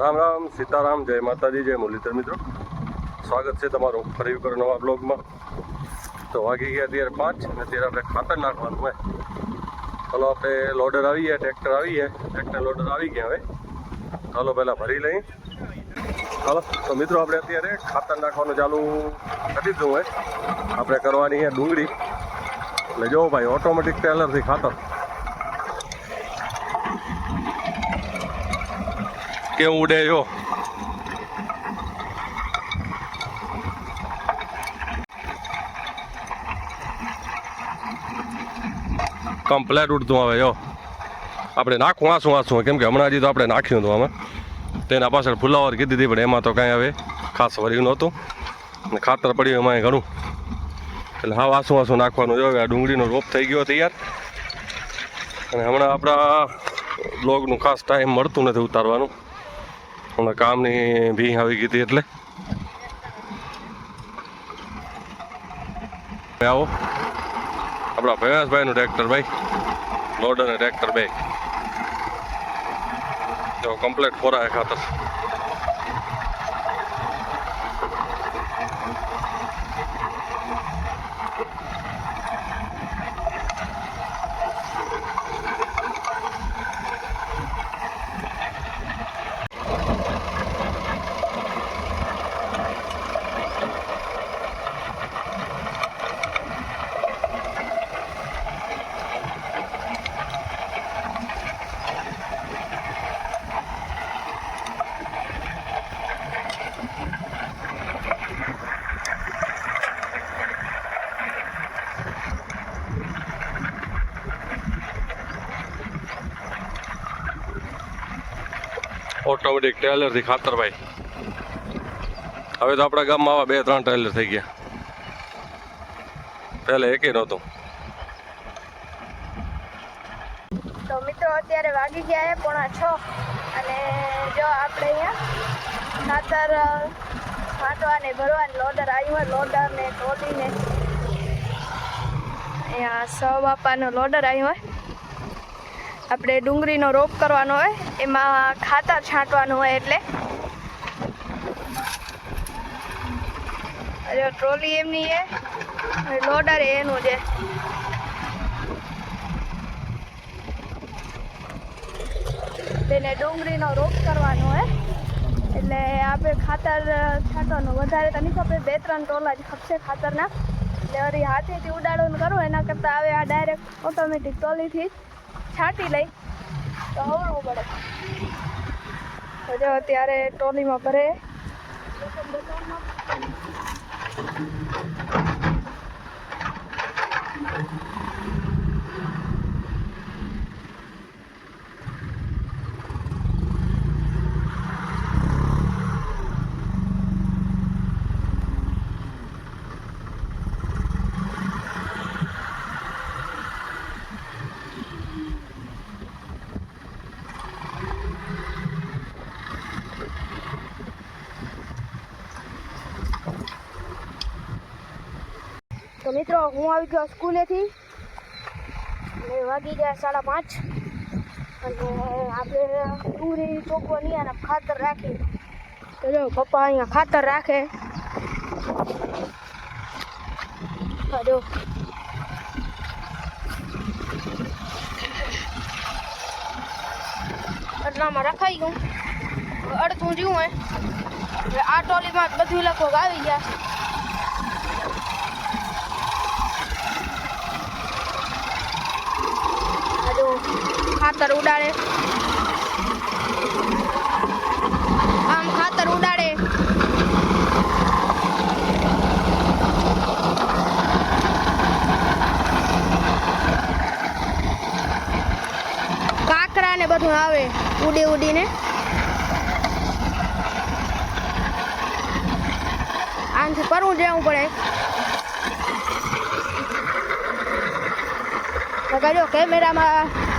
રામ રામ, સીતારામ, જય માતાજી, જય મુરલીધર મિત્રો. સ્વાગત છે તમારું ફરી એક વાર નવા બ્લોગમાં. તો વાગી ગયા અત્યારે પાંચ અને અત્યારે આપણે ખાતર નાખવાનું હોય. ચાલો આપણે લોડર આવી ગયા ટ્રેક્ટર આવી ગયા. ટ્રેક્ટર લોડર આવી ગયા હવે. ચાલો પહેલાં ભરી લઈ ચાલો, તો મિત્રો આપણે અત્યારે ખાતર નાખવાનું ચાલુ કરી દીધું હોય. આપણે કરવાની છે ડુંગળી. એટલે જો ભાઈ ઓટોમેટિક ટેલરથી ખાતર. કેવું ઉડે જો કમ્પ્લેટ ઉડતું આવે જો આપણે નાખવું આસું આસું કેમ કે હમણાં હજી તો આપણે નાખ્યું હતું અમે તેના પાછળ ફુલાવર કીધી હતી, પણ એમાં તો કાંઈ હવે ખાસ વર્યું નહોતું. અને ખાતર પડ્યું એમાં ઘણું. એટલે હા આસું આસું નાખવાનું. જો આ ડુંગળીનો રોપ થઈ ગયો તૈયાર. અને હમણાં આપણા બ્લોગનું ખાસ ટાઈમ મળતું નથી ઉતારવાનું. હમણાં કામની ભી આવી ગઈ હતી એટલે. આવો. આપણા ભૈયાસભાઈનું ટ્રેક્ટર ભાઈ. લોડર ટ્રેક્ટર બે. જો કમ્પ્લેટ ખોરાય ખાતર. ઓટોમેટિક ટેલરથી ખાતર ભાઈ. હવે તો આપણા ગામમાં આવા બે ત્રણ ટ્રેલર થઈ ગયા. પહેલા એકે નહોતું. તો મિત્રો અત્યારે વાગી ગયા છે પોણા છ. અને જો આપણે અહીંયા ખાતર અ, છાંટવાને ભરવાને લોડર આવ્યું હોય લોડર ને ધોધીને અહીંયા સ બાપાનો લોડર આવ્યો હોય. આપણે ડુંગળીનો રોપ કરવાનો હોય, એમાં ખાતર છાંટવાનું હોય એટલે. ટ્રોલી એમની અને લોડર એનું છે. તેને ડુંગળીનો રોપ કરવાનો હોય. એટલે આપણે ખાતર છાંટવાનું વધારે તો નહીં ખપે બે ત્રણ ટોલા જ ખપશે ખાતરના. એટલે હાથેથી ઉડાડવાનું કરવું એના કરતાં હવે આ ડાયરેક્ટ ઓટોમેટિક ટોલીથી જ છાંટી લઈ. તો હવળવું પડે તો જો અત્યારે ટોલીમાં ભરે. તો મિત્રો, હું આવી ગયો સ્કૂલેથી. અને વાગી ગયા સાડા પાંચ. અને આપણે ડુંગળી ચોકવાની અને ખાતર રાખી. તો જો, પપ્પા અહીંયા ખાતર રાખે. જો. એટલામાં રખાઈ ગયું. અડધું જીવું હોય. આ ટોલીમાં બધું લગભગ આવી ગયા આ જો ખાતર ઉડાડે. આમ ખાતર ઉડાડે. કાકરા ને બધું આવે ઉડી ઉડીને. આનાથી પરવું જવું પડે. જો કેમેરામાં.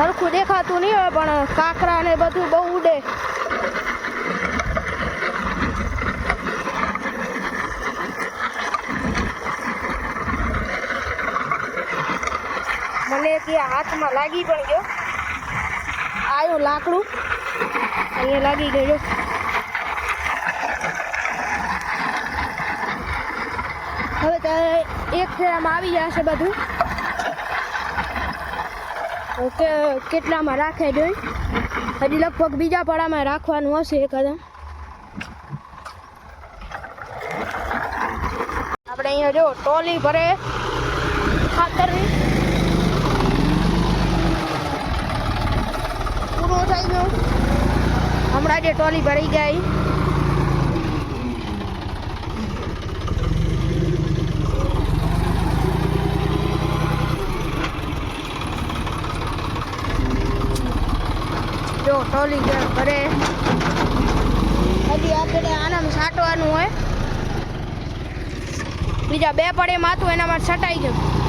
સરખું દેખાતું નહીં હોય, પણ કાંકરા ને બધું બહુ ઉડે. મને ત્યાં હાથમાં લાગી પણ ગયો. આવ્યું લાકડું. અહીંયા લાગી ગયો. હવે તો એક ફેરામાં આવી જશે બધું. ઓકે કેટલામાં રાખે જોઈ હજી લગભગ બીજા પાડામાં રાખવાનું હશે કદમ આપણે અહીંયા જો ટોલી ભરે ખાતરની. પૂરું થઈ ગયું. હમણાં જે ટોલી ભરી ગઈ જો જે ભરે હજી આપણે આનામાં છાંટવાનું હોય. બીજા બે પડે માથું, એનામાં છટાઈ ગયું